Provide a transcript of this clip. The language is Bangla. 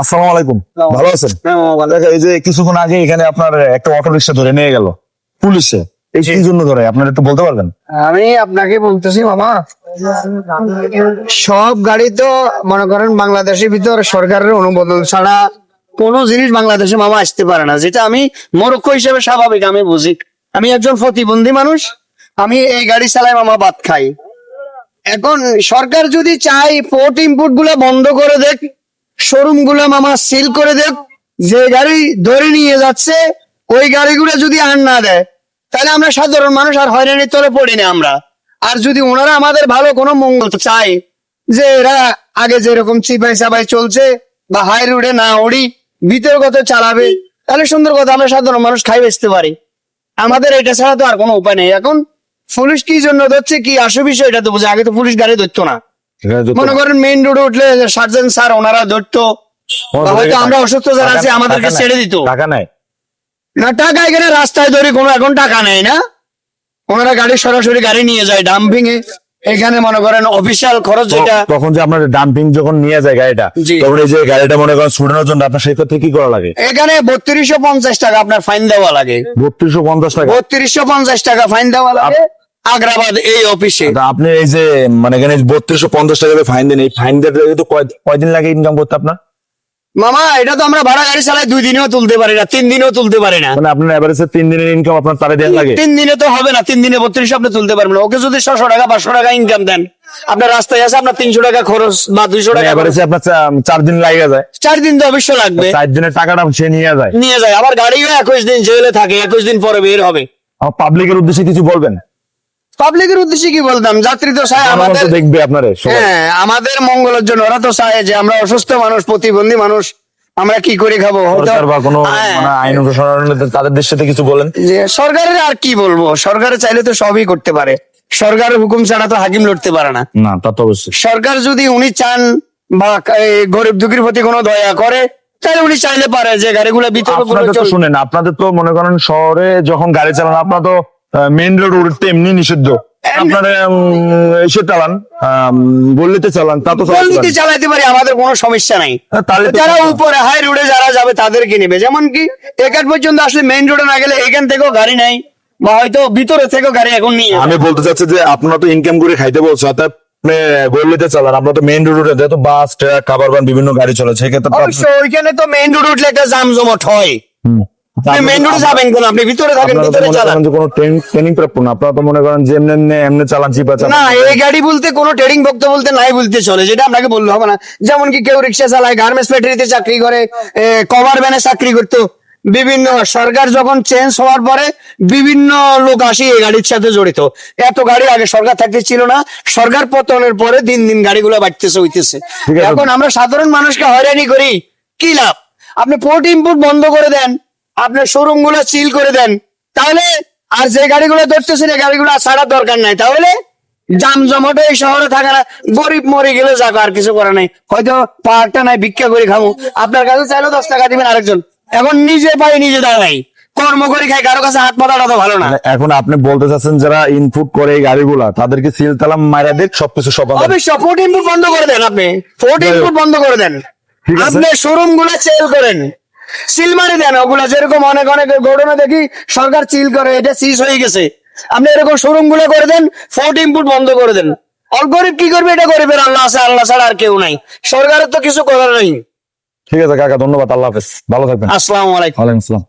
আসসালামু আলাইকুম। ভালো আছেন? হ্যাঁ, এই যে কিছুক্ষণ আগে এখানে আপনার একটা অটো রিক্সা ধরে নিয়ে গেল পুলিশে। এই জন্য ধরে? আপনারা একটু বলতে পারবেন? আমি আপনাকে বলতেছি মামা সব গাড়ি তো মনে করেন বাংলাদেশের ভিতর সরকারের অনুমোদন ছাড়া কোন জিনিস বাংলাদেশে মামা আসতে পারে না। যেটা আমি মরক্ষ হিসেবে স্বাভাবিক আমি বুঝি। আমি একজন প্রতিবন্ধী মানুষ। আমি এই গাড়ি চালাই মামা বাদ খাই। এখন সরকার যদি চাই পোর্ট ইম্পোর্টগুলা বন্ধ করে দেখ শোরুমগুলা মামা সিল করে দেখ। যে গাড়ি ধরে নিয়ে যাচ্ছে, ওই গাড়িগুলো যদি আর না দেয়, তাহলে আমরা সাধারণ মানুষ আর হয়রানির তলে পড়ি না আমরা। আর যদি ওনারা আমাদের ভালো কোনো মঙ্গল চাই যে এরা আগে যেরকম চিপাই চাপাই চলছে, বা হাই রোডে না ওড়ি ভিতরগত চালাবে, তাহলে সুন্দর কথা, আমরা সাধারণ মানুষ খাই বেচতে পারি। আমাদের এটা ছাড়া তো আর কোনো উপায় নেই। এখন পুলিশ কি জন্য ধরছে, কি আসে বিষয়, এটা তো বুঝে আগে তো পুলিশ গাড়ি ধরতো না। মনে করেন মেইন রোডে উঠলে সার্জন স্যার ওনারা ধরতো। হয়তো আমরা অসুস্থ যারা আছি আমাদেরকে ছেড়ে দিত। টাকা নাই। না টাকা এখানে রাস্তায় ধরে কোনো এখন টাকা নেই না। ওনারা গাড়ি সরাসরি গাড়ি নিয়ে যায় ডাম্পিং এ। এখানে মনে করেন অফিসিয়াল খরচ যেটা তখন যে আপনার ডাম্পিং যখন নিয়ে যায় গাড়িটা তখন এই যে গাড়িটা মনে করেন ছুটানোর জন্য আপনার সেই ক্ষেত্রে কি করা লাগে? এখানে বত্রিশশো পঞ্চাশ টাকা আপনার ফাইন দেওয়া লাগে। বত্রিশশো পঞ্চাশ টাকা? বত্রিশশো পঞ্চাশ টাকা ফাইন দেওয়া লাগে। আগ্রাবাদ এই অফিসে আপনি এই যে মানে এখানে বত্রিশশো পঞ্চাশ টাকা ফাইন দেন এই ফাইন দিতে কয়দিন লাগে ইনকাম করতে আপনার? মামা এটা তো আমরা ভাড়া গাড়ি চালাই দুই দিনেও তুলতে পারি না তিন দিনেও তুলতে পারি না। মানে আপনার এভারেজে তিন দিনের ইনকাম আপনার তারে দেন লাগে? তিন দিনে তো হবে না তিন দিনে বত্রিশ আপনি তুলতে পারবেন না। ওকে যদি ছশো টাকা পাঁচশো টাকা ইনকাম দেন আপনার রাস্তায় আছে আপনার তিনশো টাকা খরচ বা দুইশো টাকা খরচ। এভারেজে আপনার চার দিন লাগে যায়। চার দিন তো অবশ্য লাগবে। চার দিনের টাকাটা সে নিয়ে যায়। নিয়ে যায়। আবার গাড়িও একুশ দিন জেলে থাকে একুশ দিন পরে বের হবে। পাবলিকের উদ্দেশ্যে কিছু বলবেন? পাবলিকের উদ্দেশ্যে কি বলতাম? যাত্রী তো চায় আমাদের দেখবে আপনারে হ্যাঁ আমাদের মঙ্গলের জন্য। ওরা তো চায় যে আমরা অসুস্থ মানুষ প্রতিবন্ধী মানুষ আমরা কি করে খাব? বা কোনো হ্যাঁ, মানে আইন অনুসরণ তাদের দেশ কিছু বলেন। যে সরকারের আর কি বলব? সরকারে চাইলে তো সবই করতে পারে। সরকারের হুকুম ছাড়া তো হাকিম লড়তে পারে না। না তা তো অবশ্যই। সরকার যদি উনি চান বা গরিব দুঃখীর প্রতি কোনো দয়া করে তাহলে উনি চাইলে পারে যে গাড়িগুলো তো শুনেন আপনাদের তো মনে করেন শহরে যখন গাড়ি চালান আপনার তো মেইন রোড উঠতে এমনি নিষিদ্ধ। আপনারা এসে চালান। আম, গল্লিতে চালান তা তো পারেন। চালাতে পারি আমাদের কোনো সমস্যা নাই। হ্যাঁ, তো যারা উপরে হাই রোডে যারা যাবে তাদেরকে নেবে। যেমন কি এখান পর্যন্ত আসলে মেইন রোডে না গেলে এখান থেকেও গাড়ি নাই বা হয়তো ভিতরে থেকেও গাড়ি এখন নিয়ে আমি বলতে চাচ্ছি যে আপনারা তো ইনকাম করে খাইতে বলছো অর্থাৎ গল্লিতে চালান। আপনার তো মেইন রোডে যেহেতু বাস ট্রাক খাবার বান বিভিন্ন গাড়ি চলে সেক্ষেত্রে তো ওইখানে তো মেইন রোড উঠলে একটা জামজমট হয়। মেইন রোডে যাবেন কোন? আপনি ভিতরে থাকেন ভিতরে চালান। কোনো ট্রেনিং প্রাপ্য না আপনারা তো মনে করেন যে এমনি এমনি এমনি চালান চিপা চালান। না এই গাড়ি বলতে কোনো ট্রেডিং ভক্ত বলতে নাই বলতে চলে। যেটা আপনাকে বললে হবে না। যেমন কি কেউ রিক্সা চালায় গার্মেন্টস ফ্যাক্টরিতে চাকরি করে কভার ভ্যানে চাকরি করতো। বিভিন্ন সরকার যখন চেঞ্জ হওয়ার পরে বিভিন্ন লোক আসি এই গাড়ির সাথে জড়িত। এত গাড়ি আগে সরকার থাকতে ছিল না। সরকার পতনের পরে দিন দিন গাড়িগুলো বাড়তেছে হইতেছে। এখন আমরা সাধারণ মানুষকে হয়রানি করি। কি লাভ? আপনি পোর্ট ইম্পোর্ট বন্ধ করে দেন। আপনার শোরুমগুলো সিল করে দেন। তাহলে আর যে গাড়িগুলো ধরতেছেন এই গাড়িগুলো ছাড়ার দরকার নাই। তাহলে জাম জমাটো এই শহরে থাকে না গরিব মরে গেলে যাক আর কিছু করা নাই। হয়তো পাহাড়টা নাই ভিক্ষা করে খামু। আপনার কাছে চাইলেও দশ টাকা দিবেন আরেকজন। এখন নিজে পাই নিজে দাঁড়াই। কর্ম করে খাই কারও কাছে হাত পাতাটা তো ভালো না। মানে এখন আপনি বলতে চাচ্ছেন যারা ইনপুট করে এই গাড়িগুলা তাদেরকে সিল তালাম মারা দেখ সবকিছু সব অবশ্য ফোর্ট ইনপুট বন্ধ করে দেন আপনি। ফোর্ট ইনপুট বন্ধ করে দেন। আপনি শোরুমগুলো সেল করেন। সিল মারি দেন ওগুলা যেরকম অনেক অনেক ঘটনা দেখি সরকার চিল করে এটা সিজ হয়ে গেছে। আপনি এরকম শোরুমগুলো করে দেন ফোর্ট ইনপুট বন্ধ করে দেন। অল্প গরিব কি করবে এটা গরিবের আল্লাহ আছে আল্লাহ ছাড়া আর কেউ নাই। সরকারের তো কিছু করার নেই। ঠিক আছে কাকা ধন্যবাদ আল্লাহ হাফেজ। ভালো থাকবেন। আসসালাম আলাইকুম। ওয়ালাইকুম আসসালাম।